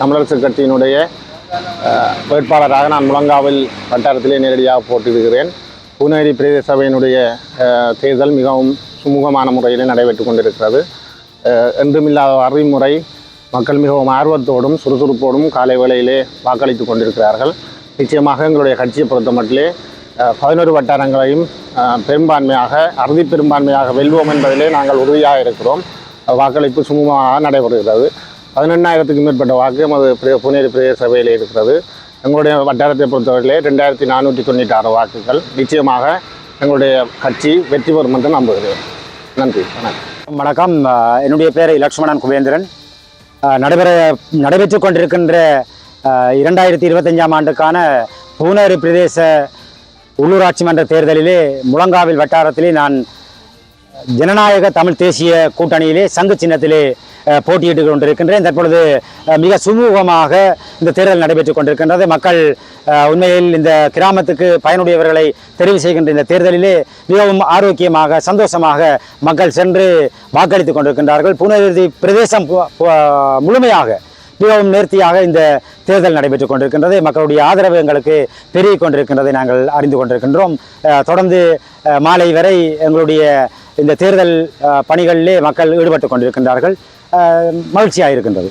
தமிழரசு கட்சியினுடைய வேட்பாளராக நான் முழங்காவில் வட்டாரத்திலே நேரடியாக போட்டியிடுகிறேன். புனேரி பிரதேச சபையினுடைய தேர்தல் மிகவும் சுமூகமான முறையில் நடைபெற்று கொண்டிருக்கிறது. என்றுமில்லாத அறிமுறை மக்கள் மிகவும் ஆர்வத்தோடும் சுறுசுறுப்போடும் காலை வேளையிலே வாக்களித்து கொண்டிருக்கிறார்கள். நிச்சயமாக எங்களுடைய கட்சியை பொறுத்த மட்டிலே பதினோரு வட்டாரங்களையும் பெரும்பான்மையாக அறுதி பெரும்பான்மையாக வெல்வோம் என்பதிலே நாங்கள் உறுதியாக இருக்கிறோம். வாக்களிப்பு சுமூகமாக நடைபெறுகிறது. பதினெண்ணாயிரத்துக்கும் மேற்பட்ட வாக்கு அது பிர- புனேரி பிரதேச சபையில் இருக்கிறது. எங்களுடைய வட்டாரத்தை பொறுத்தவரையிலே ரெண்டாயிரத்தி நானூற்றி தொண்ணூற்றி ஆறு வாக்குகள் நிச்சயமாக எங்களுடைய கட்சி வெற்றி பெறும் என்று நம்புகிறேன். நன்றி வணக்கம். வணக்கம். என்னுடைய பேர் லக்ஷ்மணன் குபேந்திரன். நடைபெற நடைபெற்று கொண்டிருக்கின்ற இரண்டாயிரத்தி இருபத்தஞ்சாம் ஆண்டுக்கான பூனேரி பிரதேச உள்ளூராட்சி மன்ற தேர்தலிலே முழங்காவில் வட்டாரத்திலே நான் ஜனநாயக தமிழ் தேசிய கூட்டணியிலே சங்கு சின்னத்திலே போட்டியிட்டுக் கொண்டிருக்கின்றேன். தற்பொழுது மிக சுமூகமாக இந்த தேர்தல் நடைபெற்றுக் கொண்டிருக்கின்றது. மக்கள் உண்மையில் இந்த கிராமத்துக்கு பயனுடையவர்களை தெரிவு செய்கின்ற இந்த தேர்தலிலே மிகவும் ஆரோக்கியமாக சந்தோஷமாக மக்கள் சென்று வாக்களித்துக் கொண்டிருக்கின்றார்கள். புனருதி பிரதேசம் முழுமையாக மிகவும் நேர்த்தியாக இந்த தேர்தல் நடைபெற்றுக் கொண்டிருக்கின்றது. மக்களுடைய ஆதரவு எங்களுக்கு பெருகிக் கொண்டிருக்கின்றதை நாங்கள் அறிந்து கொண்டிருக்கின்றோம். தொடர்ந்து மாலை வரை எங்களுடைய இந்த தேர்தல் பணிகளிலே மக்கள் ஈடுபட்டு கொண்டிருக்கின்றார்கள். மகிழ்ச்சியாக இருக்கின்றது